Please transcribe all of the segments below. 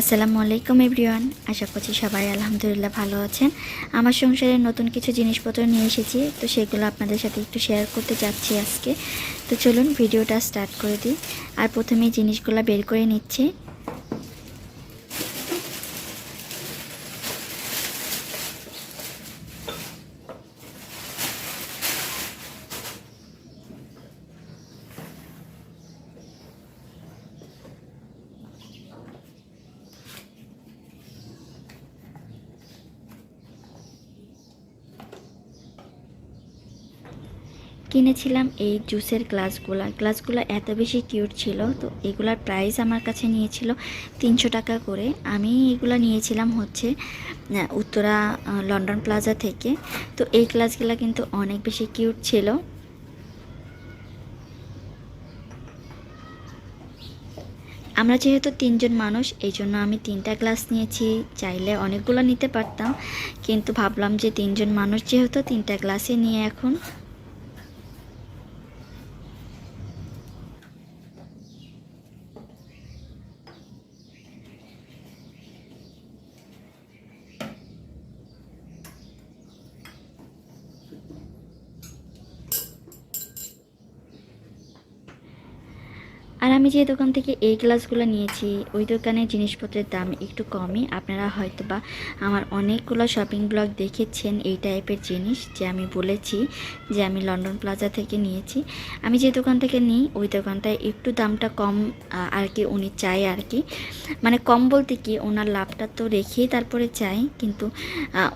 আসসালামু আলাইকুম এভরিওয়ান। আশা করছি সবাই আলহামদুলিল্লাহ ভালো আছেন। আমার সংসারে নতুন কিছু জিনিসপত্র নিয়ে এসেছি, তো সেগুলো আপনাদের সাথে একটু শেয়ার করতে যাচ্ছি আজকে। তো চলুন ভিডিওটা স্টার্ট করে দিই। আর প্রথমে জিনিসগুলো বের করে নিচ্ছি। কিনেছিলাম এই জুসের গ্লাসগুলো। গ্লাসগুলো এত বেশি কিউট ছিল, তো এগুলার প্রাইস আমার কাছে নিয়েছিল তিনশো টাকা করে। আমি এগুলো নিয়েছিলাম হচ্ছে উত্তরা লন্ডন প্লাজা থেকে। তো এই গ্লাসগুলো কিন্তু অনেক বেশি কিউট ছিল। আমরা যেহেতু তিনজন মানুষ এই জন্য আমি তিনটা গ্লাস নিয়েছি। চাইলে অনেকগুলো নিতে পারতাম, কিন্তু ভাবলাম যে তিনজন মানুষ যেহেতু তিনটা গ্লাসই নিয়ে এখন আর আমি যে দোকান থেকে এই গ্লাসগুলো নিয়েছি, ওই দোকানের জিনিসপত্রের দাম একটু কমই। আপনারা হয়তো বা আমার অনেকগুলো শপিং ব্লগ দেখেছেন এই টাইপের জিনিস যে আমি বলেছি যে আমি লন্ডন প্লাজা থেকে নিয়েছি। আমি যে দোকান থেকে নিই, ওই দোকানটায় একটু দামটা কম আর কি উনি চায় আর কি। মানে কম বলতে কি, ওনার লাভটা তো রেখেই তারপরে চাই, কিন্তু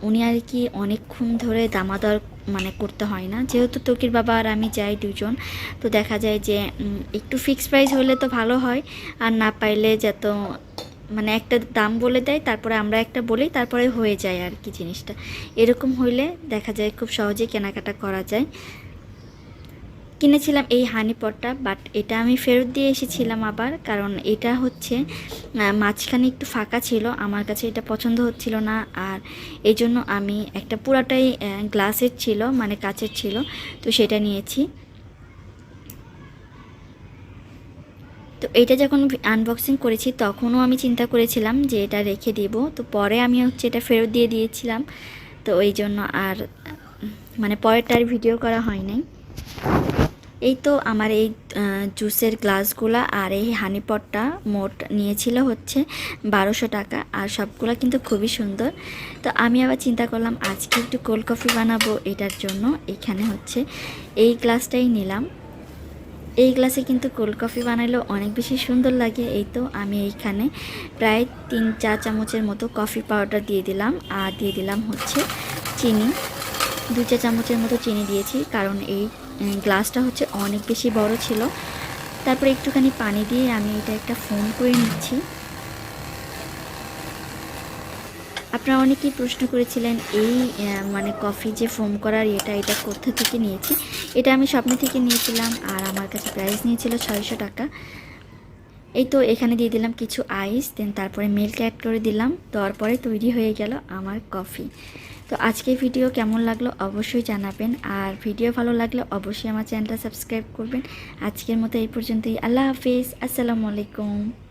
উনি আর কি অনেকক্ষণ ধরে দামাদর মানে করতে হয় না। যেহেতু তকির বাবা আর আমি যাই দুজন, তো দেখা যায় যে একটু ফিক্সড প্রাইস হলে তো ভালো হয়, আর না পাইলে যত মানে একটা দাম বলে দেয়, তারপরে আমরা একটা বলি, তারপরে হয়ে যায় আর কি জিনিসটা। এরকম হইলে দেখা যায় খুব সহজে কেনাকাটা করা যায়। কিনেছিলাম এই হানি পটটা বাট এটা আমি ফেরত দিয়ে এসেছিলাম আবার, কারণ এটা হচ্ছে মাঝখানে একটু ফাঁকা ছিল, আমার কাছে এটা পছন্দ হচ্ছিল না, আর এই জন্য আমি একটা পুরাটাই গ্লাসের ছিল মানে কাচের ছিল, তো সেটা নিয়েছি। তো এটা যখন আনবক্সিং করেছি, তখনও আমি চিন্তা করেছিলাম যে এটা রেখে দিব, তো পরে আমি হচ্ছে এটা ফেরত দিয়ে দিয়েছিলাম, তো এই জন্য আর মানে পরেরটার ভিডিও করা হয় নাই এই তো আমার এই জুসের গ্লাসগুলা আর এই হানিপটটা মোট নিয়েছিল হচ্ছে বারোশো টাকা। আর সবগুলো কিন্তু খুবই সুন্দর। তো আমি আবার চিন্তা করলাম, আজকে একটু কোল্ড কফি বানাবো এটার জন্য। এখানে হচ্ছে এই গ্লাসটাই নিলাম। এই গ্লাসে কিন্তু কোল্ড কফি বানালেও অনেক বেশি সুন্দর লাগে। এই তো আমি এইখানে প্রায় তিন চা চামচের মতো কফি পাউডার দিয়ে দিলাম। আর দিয়ে দিলাম হচ্ছে চিনি। দু চা চামচের মতো চিনি দিয়েছি, কারণ এই গ্লাসটা হচ্ছে অনেক বেশি বড় ছিল। তারপরে একটুখানি পানি দিয়ে আমি এটা একটা ফোম করে নিচ্ছি। আপনারা অনেকেই প্রশ্ন করেছিলেন, এই মানে কফি যে ফোম করার এটা এটা কোথা থেকে নিয়েছি? এটা আমি স্বপ্ন থেকে নিয়েছিলাম আর আমার কাছে প্রাইস নিয়েছিল ছয়শো টাকা। এই তো এখানে দিয়ে দিলাম কিছু আইস দেন তারপরে মিল্ক অ্যাড করে দিলাম তারপরে পরে তৈরি হয়ে গেল আমার কফি তো আজকে ভিডিও কেমন লাগল অবশ্যই জানাবেন, আর ভিডিও ভালো লাগলে অবশ্যই আমার চ্যানেলটা সাবস্ক্রাইব করবেন। আজকের মতো এই পর্যন্তই, আল্লাহ হাফিজ, আসসালামু আলাইকুম।